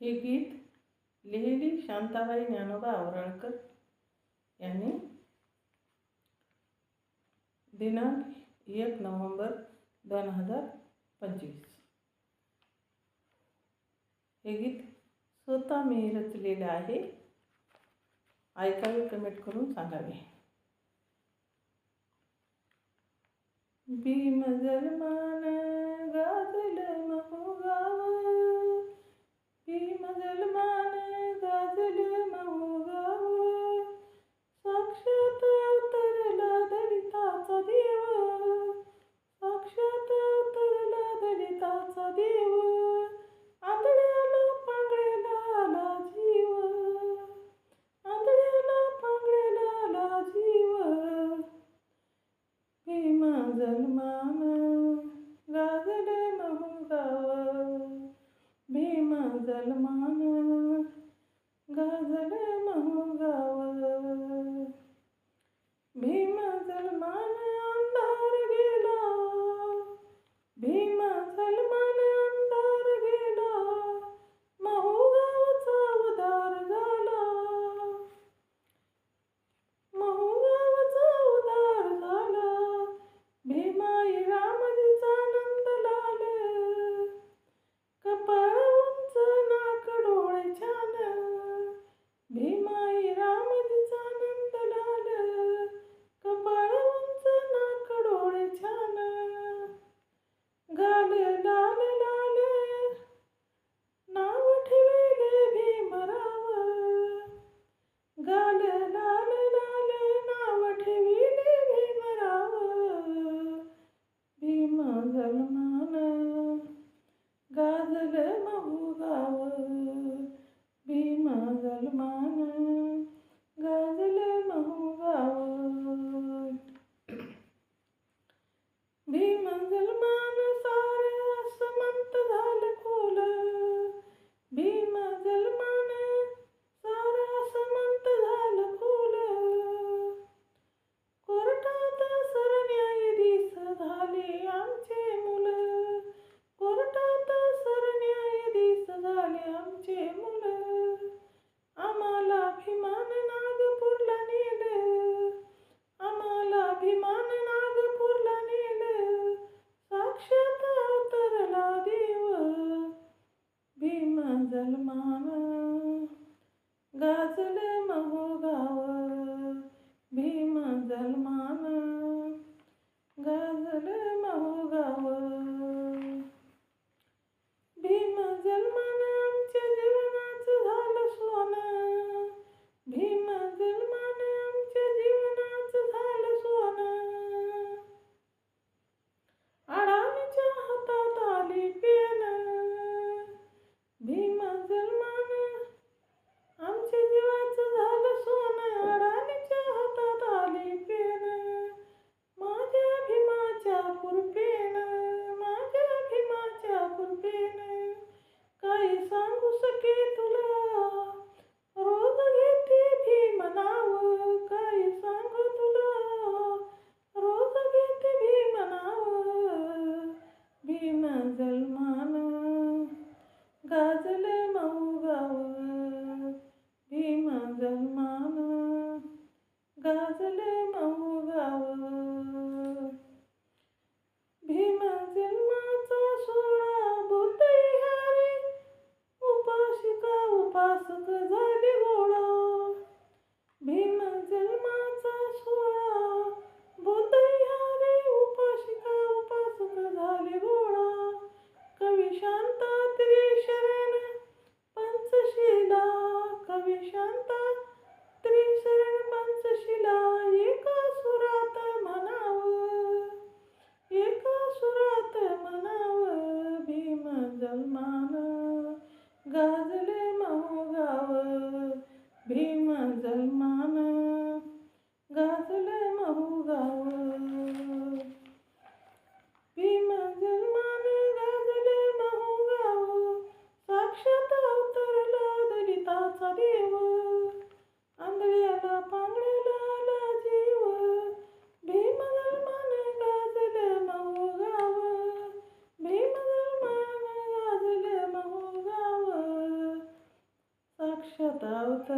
हे गीत लिहिली शांताबाई ज्ञानोबा आवराळकर यांनी. दिनांक एक नोव्हेंबर दोन हजार पंचवीस. हे गीत स्वतः मी रचलेलं आहे. ऐकावे कमेंट करून सांगावे. बीमजल मान Toparlama.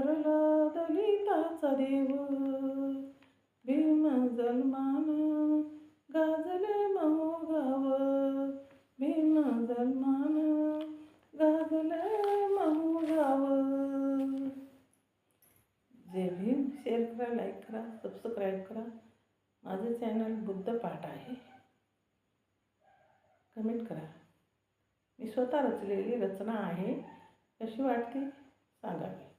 जगात दलिताचा देव. भीम जन्मान गाजले महोगाव भीम जन्मान गाजले महोगाव जे भीम शेअर करा लाईक करा सबस्क्राईब करा. माझं चॅनल बुद्ध पाठ आहे. कमेंट करा. मी स्वतः रचलेली रचना आहे. कशी वाटते? सांगावी